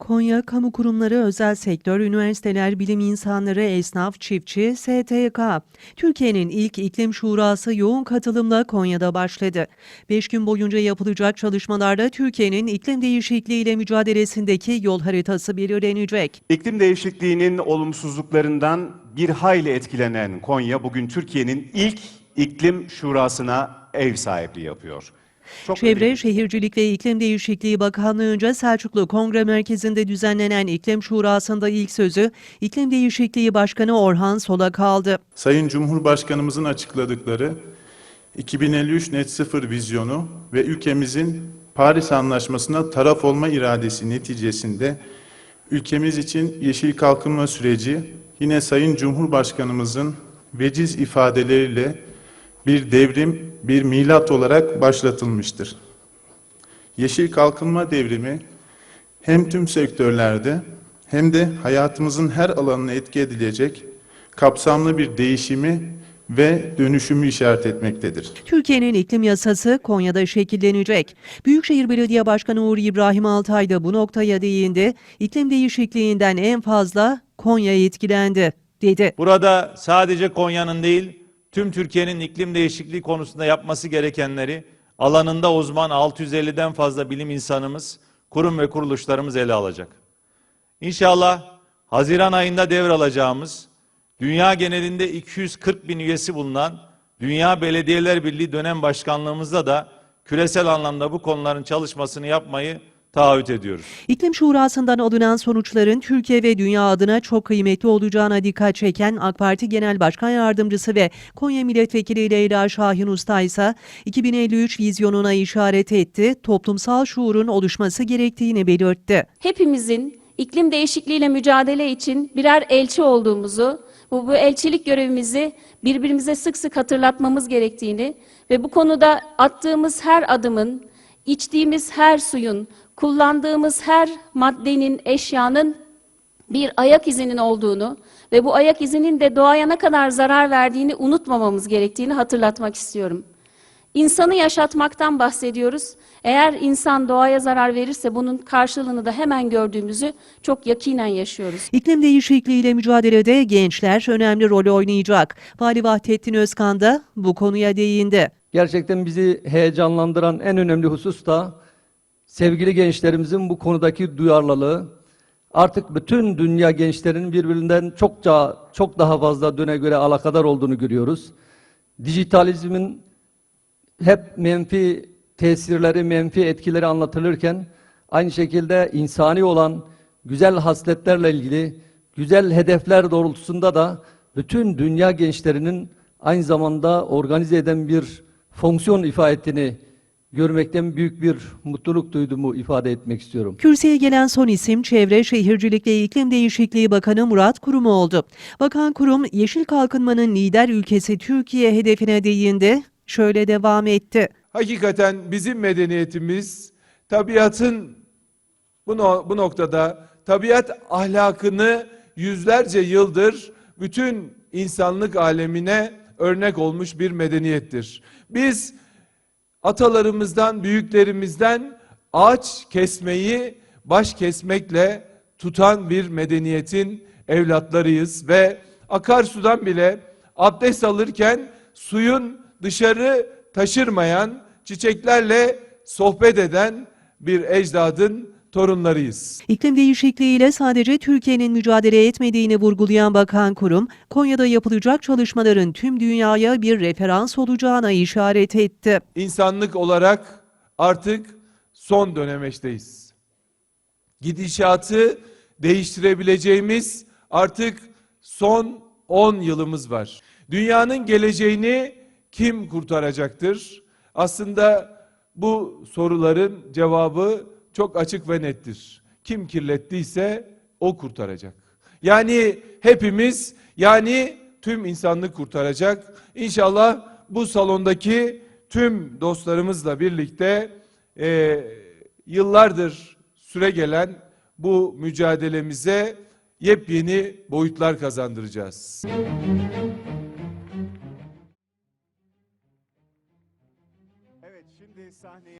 Konya Kamu Kurumları, özel sektör, üniversiteler, bilim insanları, esnaf, çiftçi, STK. Türkiye'nin ilk iklim şurası yoğun katılımla Konya'da başladı. Beş gün boyunca yapılacak çalışmalarda Türkiye'nin iklim değişikliğiyle mücadelesindeki yol haritası belirlenecek. İklim değişikliğinin olumsuzluklarından bir hayli etkilenen Konya bugün Türkiye'nin ilk iklim şurasına ev sahipliği yapıyor. Çok Çevre, önemli. Şehircilik ve İklim Değişikliği Bakanlığı'nca Selçuklu Kongre Merkezi'nde düzenlenen iklim şurasında ilk sözü İklim Değişikliği Başkanı Orhan Solak aldı. Sayın Cumhurbaşkanımızın açıkladıkları 2053 net sıfır vizyonu ve ülkemizin Paris Anlaşması'na taraf olma iradesi neticesinde ülkemiz için yeşil kalkınma süreci yine Sayın Cumhurbaşkanımızın veciz ifadeleriyle bir devrim, bir milat olarak başlatılmıştır. Yeşil kalkınma devrimi hem tüm sektörlerde hem de hayatımızın her alanına etki edilecek kapsamlı bir değişimi ve dönüşümü işaret etmektedir. Türkiye'nin iklim yasası Konya'da şekillenecek. Büyükşehir Belediye Başkanı Uğur İbrahim Altay da bu noktaya değindi. İklim değişikliğinden en fazla Konya etkilendi, dedi. Burada sadece Konya'nın değil, tüm Türkiye'nin iklim değişikliği konusunda yapması gerekenleri alanında uzman 650'den fazla bilim insanımız, kurum ve kuruluşlarımız ele alacak. İnşallah Haziran ayında devralacağımız dünya genelinde 240 bin üyesi bulunan Dünya Belediyeler Birliği dönem başkanlığımızda da küresel anlamda bu konuların çalışmasını yapmayı taahhüt ediyoruz. İklim Şurası'ndan alınan sonuçların Türkiye ve dünya adına çok kıymetli olacağına dikkat çeken AK Parti Genel Başkan Yardımcısı ve Konya Milletvekili Leyla Şahin Usta ise 2053 vizyonuna işaret etti, toplumsal şuurun oluşması gerektiğini belirtti. hepimizin iklim değişikliğiyle mücadele için birer elçi olduğumuzu, bu, bu elçilik görevimizi birbirimize sık sık hatırlatmamız gerektiğini ve bu konuda attığımız her adımın, içtiğimiz her suyun, kullandığımız her maddenin, eşyanın bir ayak izinin olduğunu ve bu ayak izinin de doğaya ne kadar zarar verdiğini unutmamamız gerektiğini hatırlatmak istiyorum. İnsanı yaşatmaktan bahsediyoruz. Eğer insan doğaya zarar verirse bunun karşılığını da hemen gördüğümüzü çok yakinen yaşıyoruz. İklim değişikliğiyle mücadelede gençler önemli rol oynayacak. Vali Vahdettin Özkan da bu konuya değindi. Gerçekten bizi heyecanlandıran en önemli husus da sevgili gençlerimizin bu konudaki duyarlılığı. Artık bütün dünya gençlerinin birbirinden çokça çok daha fazla döne göre alakadar olduğunu görüyoruz. Dijitalizmin hep menfi tesirleri, menfi etkileri anlatılırken aynı şekilde insani olan güzel hasletlerle ilgili güzel hedefler doğrultusunda da bütün dünya gençlerinin aynı zamanda organize eden bir fonksiyon ifade ettiğini görmekten büyük bir mutluluk duyduğumu ifade etmek istiyorum. Kürsüye gelen son isim Çevre, Şehircilik ve İklim Değişikliği Bakanı Murat Kurum oldu. Bakan Kurum, yeşil kalkınmanın lider ülkesi Türkiye hedefine değindi. Şöyle devam etti. Hakikaten bizim medeniyetimiz tabiatın bu, no- bu noktada tabiat ahlakını yüzlerce yıldır bütün insanlık alemine örnek olmuş bir medeniyettir. Biz atalarımızdan, büyüklerimizden ağaç kesmeyi baş kesmekle tutan bir medeniyetin evlatlarıyız ve akarsudan bile abdest alırken suyun dışarı taşırmayan, çiçeklerle sohbet eden bir ecdadın torunlarıyız. İklim değişikliğiyle sadece Türkiye'nin mücadele etmediğini vurgulayan Bakan Kurum, Konya'da yapılacak çalışmaların tüm dünyaya bir referans olacağına işaret etti. İnsanlık olarak artık son dönemeçteyiz. Gidişatı değiştirebileceğimiz artık son 10 yılımız var. Dünyanın geleceğini kim kurtaracaktır? Aslında bu soruların cevabı çok açık ve nettir. Kim kirlettiyse o kurtaracak. Yani hepimiz yani tüm insanlık kurtaracak. İnşallah bu salondaki tüm dostlarımızla birlikte e, yıllardır süre gelen bu mücadelemize yepyeni boyutlar kazandıracağız. Evet şimdi sahneye